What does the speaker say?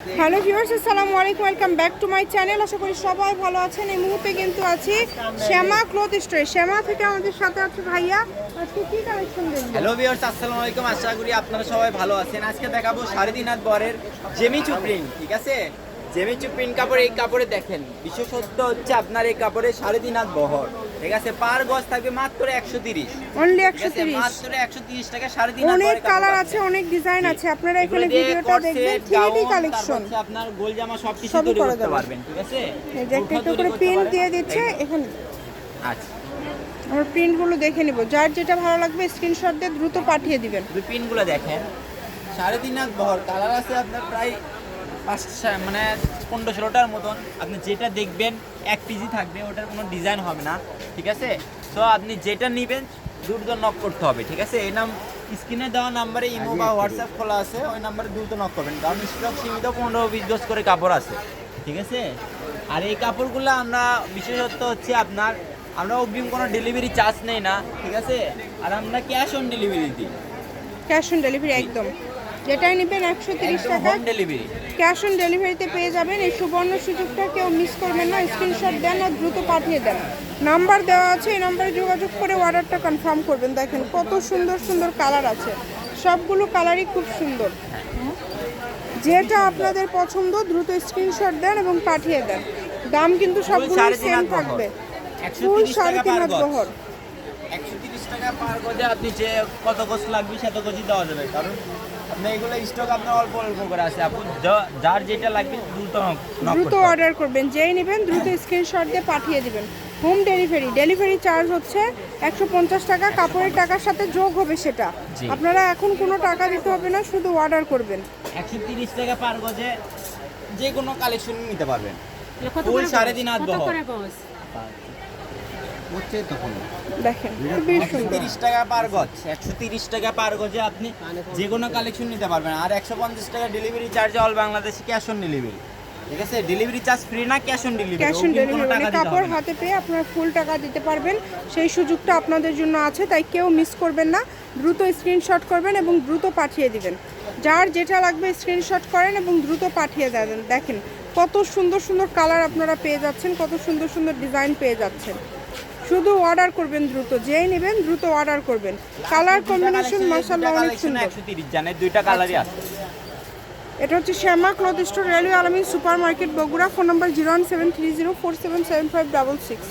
Hello viewers, আসসালামু আলাইকুম, welcome back to my channel. আশা করি সবাই ভালো আছেন। এই মুহূর্তে কিন্তু আছি শ্যামা ক্লথ স্টোরে। শ্যামা থেকে আমাদের সাথে আছে ভাইয়া। আজকে কি কালেকশন দেখব হ্যালো ভিউয়ার্স, আসসালামু আলাইকুম। আশা করি আপনারা সবাই ভালো আছেন। আজকে দেখাবো সাড়ে তিন হাত বরের জেমিচু প্রিন্ট, ঠিক আছে? জেমিচু প্রিন্ট কাপড়, এই কাপড়ে দেখেন, বিশেষত্ব হচ্ছে আপনার এই কাপড়ে সাড়ে তিন হাত বহর। ঠিক আছে পার গজ থাকবে মাত্র একশো তিরিশ। অনলি ঠিক একশো আছে তিরিশ। মাত্র একশো তিরিশ টাকা সাড়ে তিন হাত অনেক কালার আছে অনেক ডিজাইন আছে। আপনারা এখানে ভিডিওটা দেখবেন থ্রি gown, তারপর কালেকশন আপনার গোল জামা সবকিছু সবই তৈরি করতে পারবেন ঠিক আছে? এই যে একটা করে প্রিন্ট দিয়ে দিচ্ছে এখানে। আচ্ছা। আমরা প্রিন্টগুলো দেখে নিব। যার যেটা ভালো লাগবে স্ক্রিনশট দিয়ে দ্রুত পাঠিয়ে দিবেন। পিনগুলো দেখেন সাড়ে তিন হাত বহর কালার আছে আপনার প্রায় মানে পনেরো ষোলোটার মতন। আপনি যেটা দেখবেন এক পিজি থাকবে ওটার কোনো ডিজাইন হবে না ঠিক আছে? তো আপনি যেটা নেবেন দ্রুত নক করতে হবে ঠিক আছে? এই নাম স্ক্রিনে দেওয়া নাম্বারে ইমো বা হোয়াটসঅ্যাপ খোলা আছে ওই নাম্বারে দ্রুত নক করবেন কারণ স্টক সীমিত পনেরো বিশ গজ করে কাপড় আছে ঠিক আছে? আর এই কাপড়গুলো আমরা বিশেষত্ব হচ্ছে আপনার আমরা অগ্রিম কোনো ডেলিভারি চার্জ নেই না ঠিক আছে? আর আমরা ক্যাশ অন ডেলিভারি দিই। ক্যাশ অন ডেলিভারি একদম। যেটাই নেবেন একশো তিরিশ টাকা। ক্যাশ অন ডেলিভারিতে পেয়ে যাবেন। এই সুবর্ণ সুযোগটা কেউ মিস করবেন না। স্ক্রিনশট দেন আর দ্রুত পাঠিয়ে দেন। নাম্বার দেওয়া আছে এই নাম্বারে যোগাযোগ করে অর্ডারটা কনফার্ম করবেন। দেখেন কত সুন্দর সুন্দর কালার আছে। সবগুলো কালারই খুব সুন্দর। যেটা আপনাদের পছন্দ দ্রুত স্ক্রিনশট দেন এবং পাঠিয়ে দেন। দাম কিন্তু সবগুলো সেম থাকবে। ফুল সাড়ে তিন হাত বহর। একশো তিরিশ টাকা পার গজে আপনি যে কত গজ লাগবে সেত গজই দেওয়া যাবে। কারণ আপনার এগুলো স্টক আপনার অল্প অল্প করে আছে। আপনি যার যেটা লাগবে দ্রুত অর্ডার করবেন যেই নেবেন দ্রুত স্ক্রিনশট দিয়ে পাঠিয়ে দিবেন। হোম ডেলিভারি ডেলিভারি চার্জ হচ্ছে একশো পঞ্চাশ টাকা কাপড়ের টাকার সাথে যোগ হবে সেটা। আপনারা এখন কোনো টাকা দিতে হবে না শুধু অর্ডার করবেন। একশো তিরিশ টাকা পার গজে যে কোনো কালেকশন নিতে পারবেন। ফুল সাড়ে তিন হাত বহর। দেখেন তিরিশ টাকা পার গজ একশো তিরিশ টাকা পার গজে আপনি যে কোনো কালেকশন নিতে পারবেন। আর একশো পঞ্চাশ টাকা ডেলিভারি চার্জ অল বাংলাদেশে ক্যাশ অন ডেলিভারি ঠিক আছে? ডেলিভারি চার্জ ফ্রি না cash on delivery cash on delivery কাপড় হাতে পেয়ে আপনার ফুল টাকা দিতে পারবেন। সেই সুযোগটা আপনাদের জন্য আছে তাই কেউ মিস করবেন না। দ্রুত স্ক্রিনশট করবেন এবং দ্রুত পাঠিয়ে দিবেন। যার যেটা লাগবে স্ক্রিনশট করেন এবং দ্রুত পাঠিয়ে দেবেন দেখেন কত সুন্দর সুন্দর কালার আপনারা পেয়ে যাচ্ছেন কত সুন্দর সুন্দর ডিজাইন পেয়ে যাচ্ছেন। শুধু অর্ডার করবেন দ্রুত যেই নেবেন দ্রুত অর্ডার করবেন। কালার কম্বিনেশন মাশাআল্লাহ অনেক সুন্দর। একশো তিরিশ জানে দুইটা কালারই আছে। এটা হচ্ছে Shyama cloth store railway Almin supermarket Bogura phone number zero one seven three zero four seven seven five double six.